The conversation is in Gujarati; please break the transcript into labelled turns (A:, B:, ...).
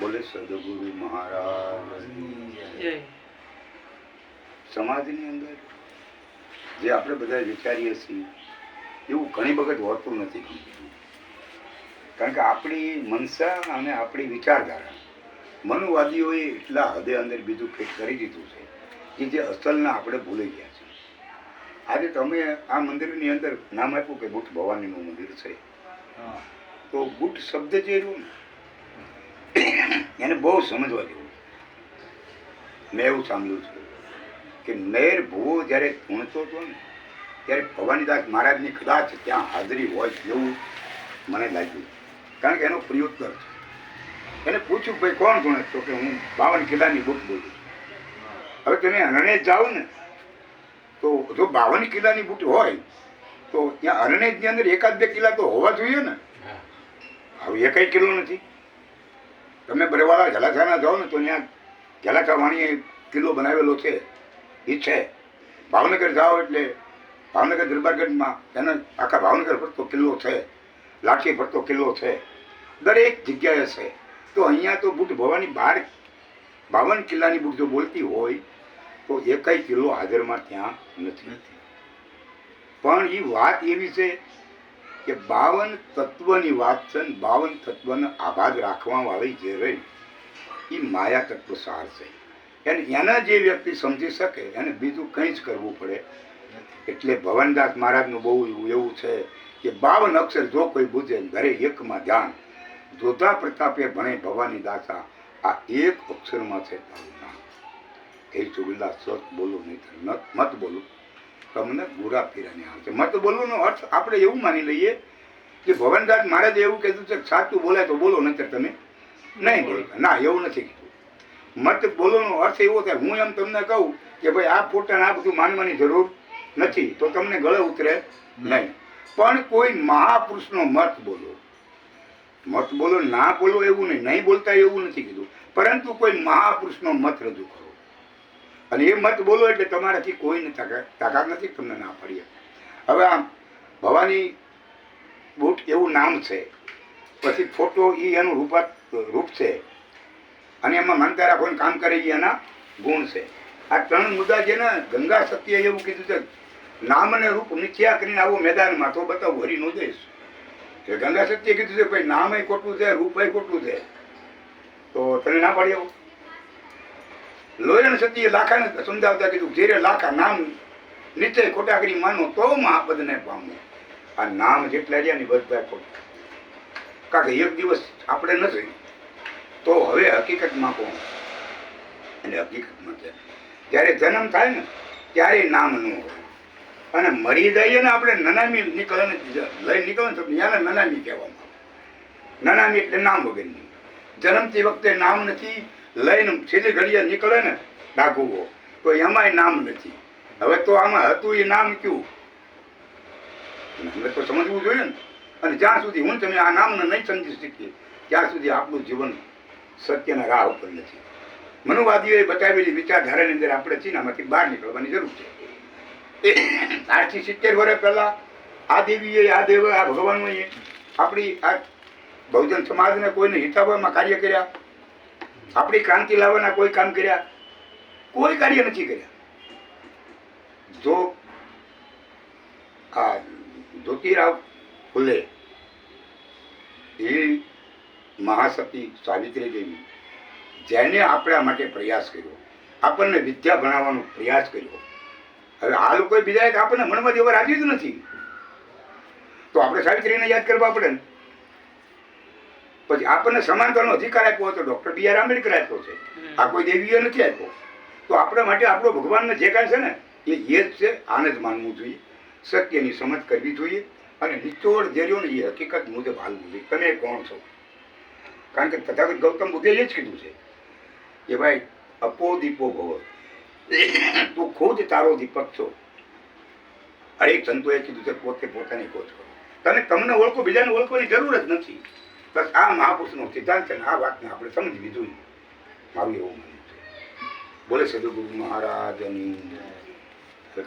A: બોલે સદગુરુ મહારાજ. સમાજની અંદર જે આપણે બધા વિચારીએ છીએ એવું ઘણી વખત હોતું નથી કારણ કે આપણી મનસા અને આપણી વિચારધારા મનુવાદીઓએ એટલા હદે અંદર બીજું કંઈક કરી દીધું છે કે જે અસલના આપણે ભૂલી ગયા છે આજે તમે આ મંદિરની અંદર નામ આપ્યું કે બુટ ભવાનીનું મંદિર છે. તો બુટ શબ્દ જે રહ્યું ને એને બહુ સમજવા જેવું મેં એવું સાંભળ્યું છે કે મેર ભૂવો જ્યારે ધૂણતો હતો ને ત્યારે ભવાનીદાસ મહારાજની કદાચ ત્યાં હાજરી હોય એવું મને લાગ્યું. કારણ કે એનો પ્રિયોત્તર છે. એને પૂછ્યું ભાઈ કોણ ધૂણે તો કે હું બાવન કિલ્લાની બુક બોલું છું. હવે તમે હરણે જાઓ ને તો જો બાવન કિલ્લાની બુટ હોય તો ત્યાં હરણેજની અંદર એકાદ બે કિલ્લા તો હોવા જોઈએ ને. હવે એ કઈ કિલ્લો નથી? તમે બરેવાળા જલાસાના જાઓ ને તો ત્યાં જલાસા વાણીએ કિલ્લો બનાવેલો છે. એ છે. ભાવનગર જાઓ એટલે ભાવનગર દરબારગઢમાં એને આખા ભાવનગર ફરતો કિલ્લો છે. લાઠી ફરતો કિલ્લો છે. દરેક જગ્યાએ છે. તો અહીંયા તો બુટ ભવાની બહાર બાવન કિલ્લાની બુટ જો બોલતી હોય તો એકાઈ કિલ્લો હાજરમાં ત્યાં નથી. પણ એ વાત એવી છે કે બાવન તત્વની વાત છે ને બાવન તત્વનો આભાર રાખવા વાળી જે રહી, એ માયા તત્વ સાર છે. એને એના જે વ્યક્તિ સમજી શકે, એને બીજું કંઈ જ કરવું પડે એટલે ભવનદાસ મહારાજનું બહુ એવું છે કે બાવન અક્ષર જો કોઈ બુજે ઘરે એકમાં ધ્યાન જોતા પ્રતાપે ભણે ભવાની દાસા, આ એક અક્ષરમાં છે તારું નામ. એ ચુગલા સત બોલો નહીં મત બોલું. તમને ગોરા ફેરાને આવશે મત બોલવાનો અર્થ આપણે એવું માની લઈએ કે ભવનદાસ મહારાજે એવું કહેતું છે સાચું બોલાય તો બોલો, નહીતર તમે નહીં બોલતા ના, એવું નથી કીધું. મત બોલવાનો અર્થ એવો થાય. હું એમ તમને કહું કે ભાઈ, આ પોતાને આ બધું માનવાની જરૂર નથી, તો તમને ગળે ઉતરે નહીં. પણ કોઈ મહાપુરુષનો મત બોલો. મત બોલો, ના બોલો એવું નહીં. નહીં બોલતા એવું નથી કીધું. પરંતુ કોઈ મહાપુરુષનો મત રજૂ કરો. અને એ મત બોલો એટલે તમારાથી કોઈને તાકાત નથી તમને ના પડીએ. હવે આમ, ભવાની બુટ એવું નામ છે, પછી ફોટો એ એનું રૂપાત રૂપ છે. અને એમાં માનતા રાખવાનું કામ કરે એ એના ગુણ છે. આ ત્રણ મુદ્દા છે ને ગંગા સત્ય એવું કીધું છે, નામ અને રૂપ મિથ્યા કરીને આવો મેદાનમાં, તો બતાવો ભરી નો દઈશ ગંગા સત્ય કીધું છે, ભાઈ નામય ખોટું છે રૂપય ખોટું છે. તો તને ના પાડી આવું. લોયણ સતીએ લાખાને સમજાવતા કીધું જેરે લાખા નામ નીચે ખોટા કરી માનો તો મહાપદને પામે. આ નામ જેટલા રહ્યા ને બધા ખોટા. કારણ કે એક દિવસ આપણે નથી તો હવે હકીકતમાં કોણ? અને હકીકતમાં છે જ્યારે જન્મ થાય ને, ત્યારે નામ ન હોય. અને મરી જઈએ ને આપણે નનામી નીકળે ને, લઈ નીકળે ને, તો એને નનામી કહેવામાં નનામી એટલે નામ વગરની. જન્મતી વખતે નામ નથી લઈને છેલ્લી ઘડીએ નીકળે ને ડાકુઓ તો એમાંય નામ નથી. હવે તો આમાં હતું એ નામ કયું? અમે તો સમજવું જોઈએ ને. અને જ્યાં સુધી હું તમે આ નામને નહીં સમજી શકીએ, ત્યાં સુધી આપણું જીવન સત્યના રાહ ઉપર નથી. મનુવાદીઓએ બતાવેલી વિચારધારાની અંદર આપણે છીએ આમાંથી બહાર નીકળવાની જરૂર છે. આજથી સિત્તેર વર્ષ પહેલા આ દેવીએ, આ દેવ, આ ભગવાનોએ આપણી આ બહુજન સમાજને કોઈને હિતાવવામાં કાર્ય કર્યા. આપણી ક્રાંતિ લાવવાના કોઈ કામ કર્યા? કોઈ કાર્ય નથી કર્યા. જો આ જ્યોતિરાવ ફુલે એ મહાસતી સાવિત્રી દેવી, જેને આપણા માટે પ્રયાસ કર્યો, આપણને વિદ્યા ભણાવવાનો પ્રયાસ કર્યો, હવે આ લોકોએ બીજા આપણને મનમાં દેવા રાજી જ નથી. તો આપણે સાવિત્રીને યાદ કરવા પડે ને? પછી આપણને સમાનતાનો અધિકાર આપ્યો હતો ડોક્ટર બી આર આંબેડકર આપ્યો છે. આ કોઈ દેવીએ નથી આપ્યો. તો આપણા માટે આપણો ભગવાનને જે કાંઈ છે ને એ એ જ છે. આને જ માનવું જોઈએ. સત્યની સમજ કરવી જોઈએ અને નિચોડ જે રહ્યો ને એ હકીકત મુજબ હાલવું જોઈએ તમે કોણ છો? કારણ કે તથાગત ગૌતમ બુદ્ધે એ જ કીધું છે કે ભાઈ અપો દીપો ભવ. તું ખુદ તારો દીપક છો. હરેક સંતોએ કીધું છે પોતે પોતાની ખોજ કરો. તને તમને ઓળખો બીજાને ઓળખવાની જરૂર જ નથી. બસ આ મહાપુરુષનો સિદ્ધાંત છે આ વાતને આપણે સમજવી જોઈએ મારું એવું માનવું છે બોલે સદગુરુ મહારાજની જય.